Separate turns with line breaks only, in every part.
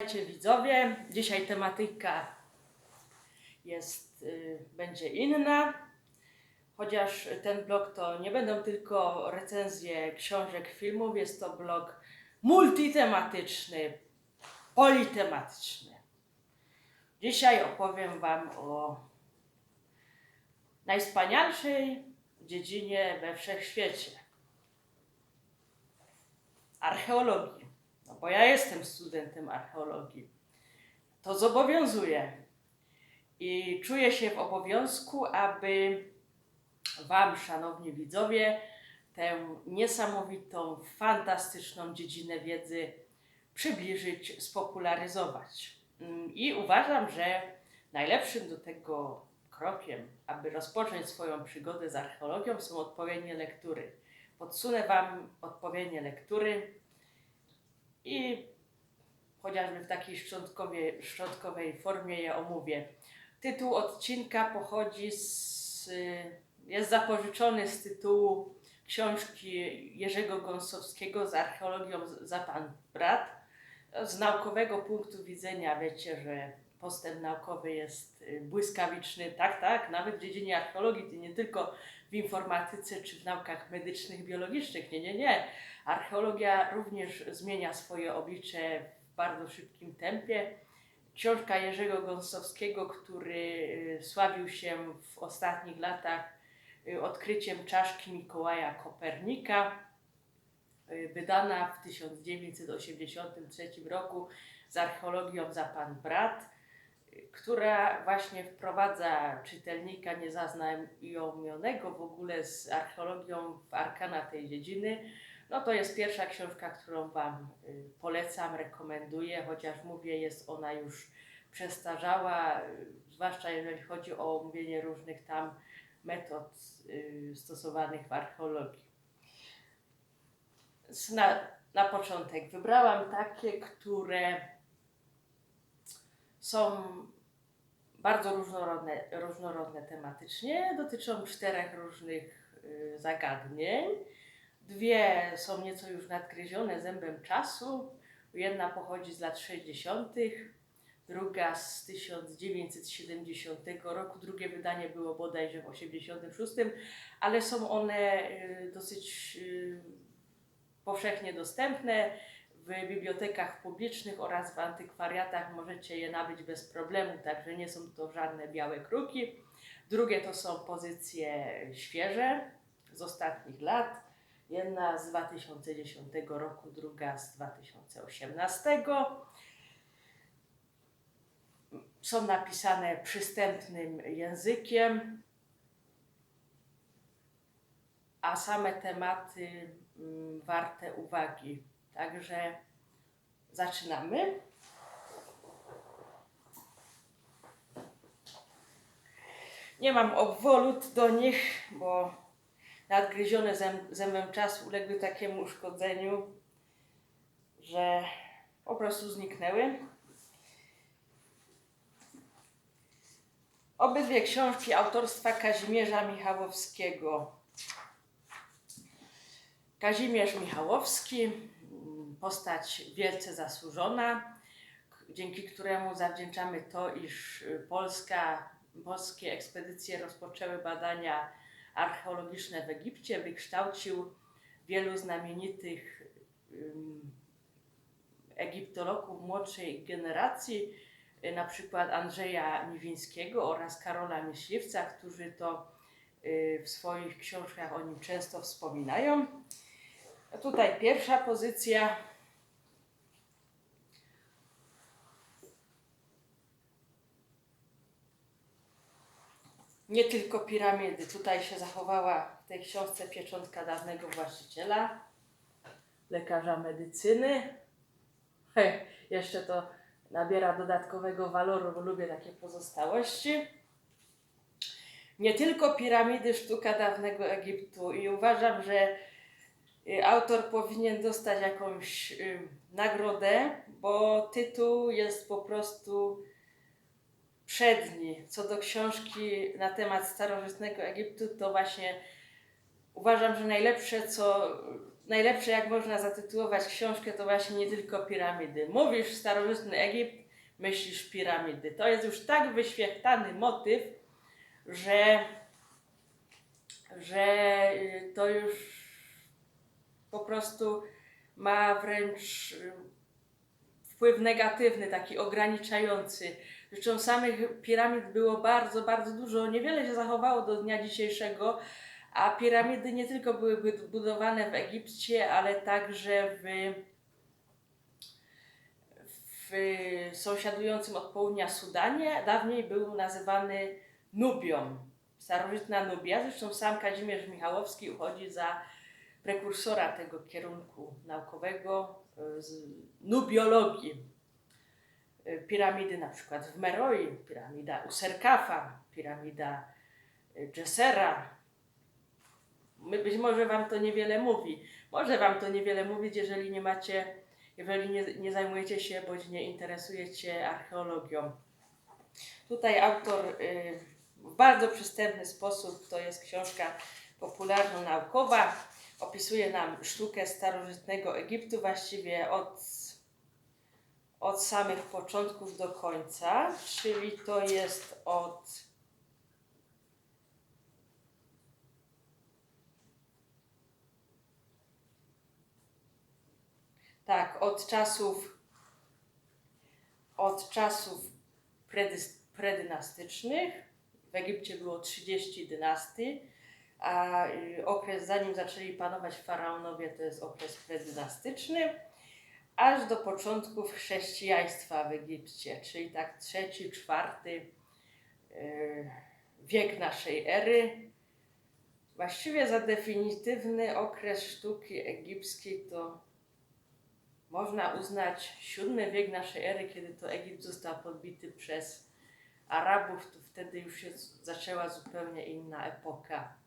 Witajcie widzowie. Dzisiaj tematyka jest, y, będzie inna. Chociaż ten blog to nie będą tylko recenzje książek, filmów, jest to blog multitematyczny, politematyczny. Dzisiaj opowiem Wam o najwspanialszej dziedzinie we wszechświecie archeologii. Bo ja jestem studentem archeologii. To zobowiązuje. I czuję się w obowiązku, aby Wam, szanowni widzowie, tę niesamowitą, fantastyczną dziedzinę wiedzy przybliżyć, spopularyzować. Mm, I uważam, że najlepszym do tego krokiem, aby rozpocząć swoją przygodę z archeologią, są odpowiednie lektury. Podsunę Wam odpowiednie lektury i chociażby w takiej szczątkowej, formie je omówię. Tytuł odcinka pochodzi z, jest zapożyczony z tytułu książki Jerzego Gąsowskiego z archeologią za pan brat. Z naukowego punktu widzenia wiecie, że postęp naukowy jest y, błyskawiczny, tak, tak, nawet w dziedzinie archeologii, nie tylko w informatyce czy w naukach medycznych, biologicznych, nie, nie, nie. Archeologia również zmienia swoje oblicze w bardzo szybkim tempie. Książka Jerzego Gąsowskiego, który y, sławił się w ostatnich latach y, odkryciem czaszki Mikołaja Kopernika, wydana w 1983 roku z archeologią za pan brat, która właśnie wprowadza czytelnika niezaznajomionego w ogóle z archeologią w arkana tej dziedziny. No to jest pierwsza książka, którą Wam y, polecam, rekomenduję, chociaż mówię, jest ona już przestarzała, y, zwłaszcza jeżeli chodzi o omówienie różnych tam metod y, stosowanych w archeologii. Na, na początek wybrałam takie, które są bardzo różnorodne, różnorodne tematycznie, dotyczą czterech różnych y, zagadnień. Dwie są nieco już nadgryzione zębem czasu. Jedna pochodzi z lat 60., druga z 1970 roku. Drugie wydanie było bodajże w 86, ale są one y, dosyć y, powszechnie dostępne. W bibliotekach publicznych oraz w antykwariatach możecie je nabyć bez problemu, także nie są to żadne białe kruki. Drugie to są pozycje świeże z ostatnich lat. Jedna z 2010 roku, druga z 2018. Są napisane przystępnym językiem, a same tematy warte uwagi. Także zaczynamy. Nie mam obwolut do nich, bo nadgryzione zęb, zębem czasu uległy takiemu uszkodzeniu, że po prostu zniknęły. Obydwie książki autorstwa Kazimierza Michałowskiego. Kazimierz Michałowski, postać wielce zasłużona, dzięki któremu zawdzięczamy to, iż Polska, polskie ekspedycje rozpoczęły badania archeologiczne w Egipcie, wykształcił wielu znamienitych egiptologów młodszej generacji, na przykład Andrzeja Niwińskiego oraz Karola Myśliwca, którzy to y, w swoich książkach o nim często wspominają. Tutaj pierwsza pozycja. Nie tylko piramidy. Tutaj się zachowała w tej książce pieczątka dawnego właściciela, lekarza medycyny. Hej, jeszcze to nabiera dodatkowego waloru, bo lubię takie pozostałości. Nie tylko piramidy, sztuka dawnego Egiptu i uważam, że autor powinien dostać jakąś y, nagrodę, bo tytuł jest po prostu przedni. Co do książki na temat starożytnego Egiptu, to właśnie uważam, że najlepsze, co najlepsze, jak można zatytułować książkę, to właśnie nie tylko piramidy. Mówisz starożytny Egipt, myślisz piramidy. To jest już tak wyświechtany motyw, że, że y, to już po prostu ma wręcz y, wpływ negatywny, taki ograniczający. Zresztą samych piramid było bardzo, bardzo dużo. Niewiele się zachowało do dnia dzisiejszego, a piramidy nie tylko były bud- budowane w Egipcie, ale także w, w sąsiadującym od południa Sudanie. Dawniej był nazywany Nubią, starożytna Nubia. Zresztą sam Kazimierz Michałowski uchodzi za prekursora tego kierunku naukowego y, z nubiologii. Y, Piramidy na przykład w Meroi, piramida Userkafa, piramida Dżesera. My- Być może Wam to niewiele mówi. Może Wam to niewiele mówić, jeżeli nie macie, jeżeli nie, nie zajmujecie się bądź nie interesujecie archeologią. Tutaj autor w bardzo przystępny sposób, to jest książka popularno-naukowa, opisuje nam sztukę starożytnego Egiptu właściwie od, od samych początków do końca, czyli to jest od tak, od czasów od czasów predynastycznych. W Egipcie było 30 dynastii, a y, okres zanim zaczęli panować faraonowie to jest okres predynastyczny, aż do początków chrześcijaństwa w Egipcie, czyli tak trzeci, czwarty y, wiek naszej ery. Właściwie za definitywny okres sztuki egipskiej to można uznać VII wiek naszej ery, kiedy to Egipt został podbity przez Arabów, to wtedy już się zaczęła zupełnie inna epoka.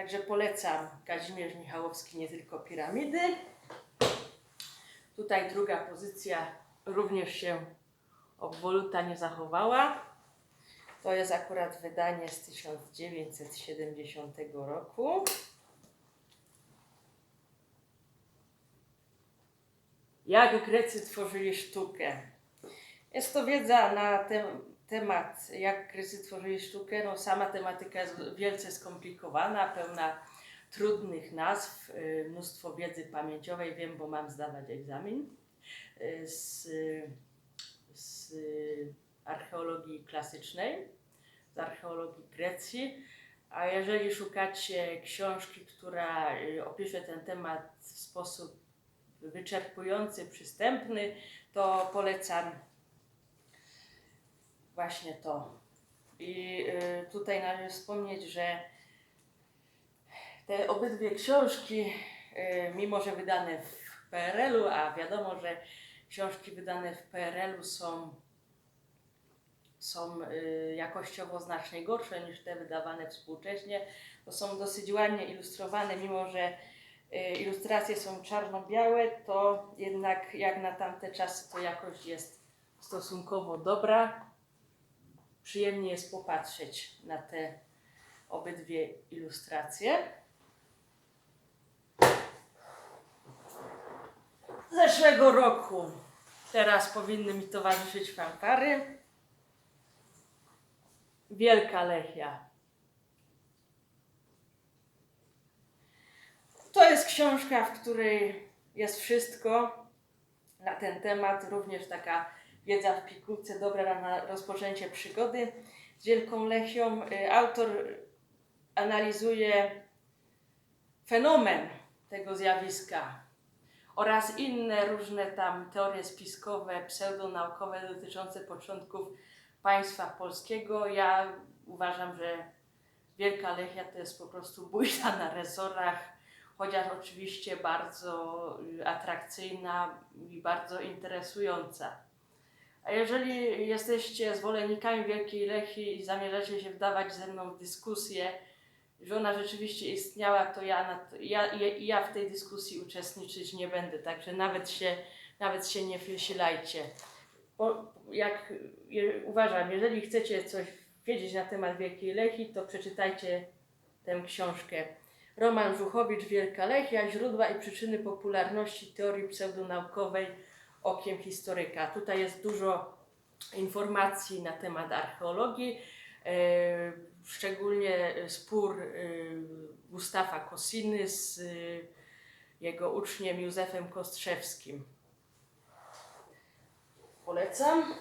Także polecam Kazimierz Michałowski, nie tylko piramidy. Tutaj druga pozycja również się obwoluta nie zachowała. To jest akurat wydanie z 1970 roku. Jak Grecy tworzyli sztukę? Jest to wiedza na tem- temat, jak Grecy tworzyli sztukę. No, sama tematyka jest wielce skomplikowana, pełna trudnych nazw, y, mnóstwo wiedzy pamięciowej. Wiem, bo mam zdawać egzamin y, z, z archeologii klasycznej, z archeologii Grecji. A jeżeli szukacie książki, która y, opisze ten temat w sposób wyczerpujący, przystępny, to polecam właśnie to. I y, tutaj należy wspomnieć, że te obydwie książki, y, mimo że wydane w PRL-u, a wiadomo, że książki wydane w PRL-u są, są y, jakościowo znacznie gorsze niż te wydawane współcześnie, to są dosyć ładnie ilustrowane, mimo że ilustracje są czarno-białe, to jednak jak na tamte czasy to jakość jest stosunkowo dobra. Przyjemnie jest popatrzeć na te obydwie ilustracje. Z zeszłego roku. Teraz powinny mi towarzyszyć fanfary. Wielka Lechia. To jest książka, w której jest wszystko na ten temat, również taka wiedza w pigułce dobra na rozpoczęcie przygody z Wielką Lechią. Y, Autor analizuje fenomen tego zjawiska oraz inne różne tam teorie spiskowe, pseudonaukowe dotyczące początków państwa polskiego. Ja uważam, że Wielka Lechia to jest po prostu bójda na resorach, chociaż oczywiście bardzo y, atrakcyjna i bardzo interesująca. A jeżeli jesteście zwolennikami Wielkiej Lechii i zamierzacie się wdawać ze mną w dyskusję, że ona rzeczywiście istniała, to ja, ja, ja, w tej dyskusji uczestniczyć nie będę, także nawet się, nawet się nie wysilajcie. Jak je, uważam, jeżeli chcecie coś wiedzieć na temat Wielkiej Lechii, to przeczytajcie tę książkę. Roman Żuchowicz, Wielka Lechia, źródła i przyczyny popularności teorii pseudonaukowej okiem historyka. Tutaj jest dużo informacji na temat archeologii, e, szczególnie spór e, Gustawa Kosiny z e, jego uczniem Józefem Kostrzewskim. Polecam.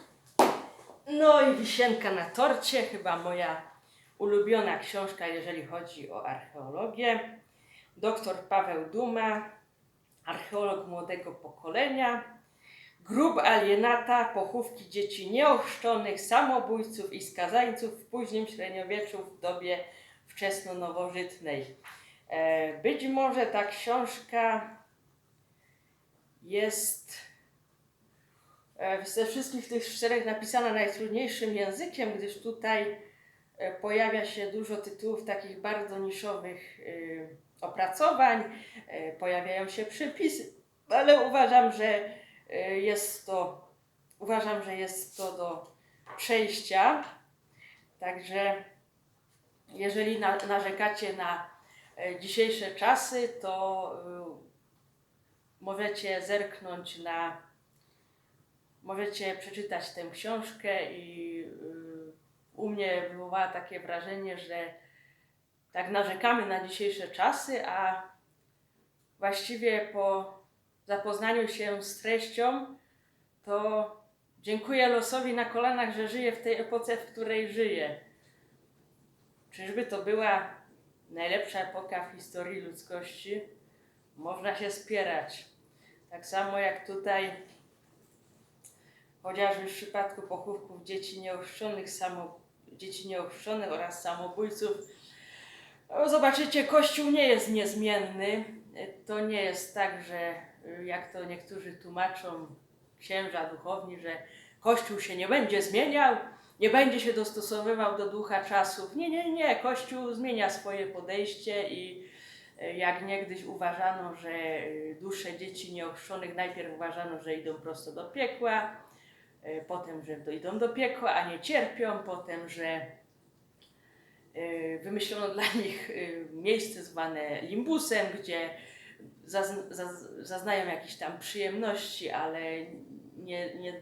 No i wisienka na torcie, chyba moja ulubiona książka, jeżeli chodzi o archeologię. Doktor Paweł Duma, archeolog młodego pokolenia. Grób alienata, pochówki dzieci nieochrzczonych, samobójców i skazańców w późnym średniowieczu w dobie wczesno-nowożytnej. E, Być może ta książka jest e, ze wszystkich tych czterech napisana najtrudniejszym językiem, gdyż tutaj e, pojawia się dużo tytułów takich bardzo niszowych opracowań, pojawiają się przypisy, ale uważam, że jest to uważam, że jest to do przejścia. Także jeżeli na, narzekacie na e, dzisiejsze czasy, to y, możecie zerknąć na możecie przeczytać tę książkę i y, u mnie wywołała takie wrażenie, że tak narzekamy na dzisiejsze czasy, a właściwie po zapoznaniu się z treścią, to dziękuję losowi na kolanach, że żyję w tej epoce, w której żyję. Czyżby to była najlepsza epoka w historii ludzkości? Można się spierać. Tak samo jak tutaj chociażby w przypadku pochówków dzieci nieochrzczonych, samo, dzieci nieochrzczonych oraz samobójców. No, Zobaczycie, Kościół nie jest niezmienny. To nie jest tak, że jak to niektórzy tłumaczą, księża duchowni, że Kościół się nie będzie zmieniał, nie będzie się dostosowywał do ducha czasów. Nie, nie, nie. Kościół zmienia swoje podejście i y, jak niegdyś uważano, że y, dusze dzieci nieochrzczonych najpierw uważano, że idą prosto do piekła, y, potem, że idą do piekła, a nie cierpią, potem, że y, wymyślono dla nich y, miejsce zwane limbusem, gdzie zazn- zaz- zaznają jakieś tam przyjemności, ale nie, nie,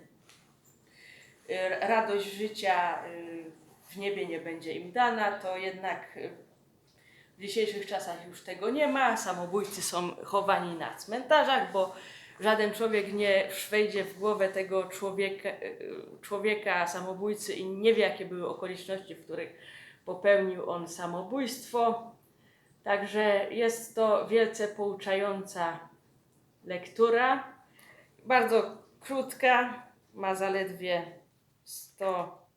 radość życia y, w niebie nie będzie im dana, to jednak y, w dzisiejszych czasach już tego nie ma. Samobójcy są chowani na cmentarzach, bo żaden człowiek nie wejdzie w głowę tego człowieka, y, człowieka samobójcy i nie wie, jakie były okoliczności, w których popełnił on samobójstwo. Także jest to wielce pouczająca lektura. Bardzo krótka, ma zaledwie 100,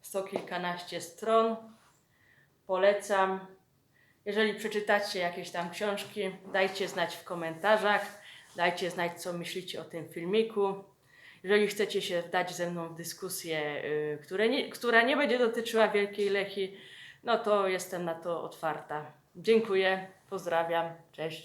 100 kilkanaście stron. Polecam. Jeżeli przeczytacie jakieś tam książki, dajcie znać w komentarzach, dajcie znać, co myślicie o tym filmiku. Jeżeli chcecie się wdać ze mną w dyskusję, y, które nie, która nie będzie dotyczyła Wielkiej Lechi, no to jestem na to otwarta. Dziękuję, pozdrawiam, cześć.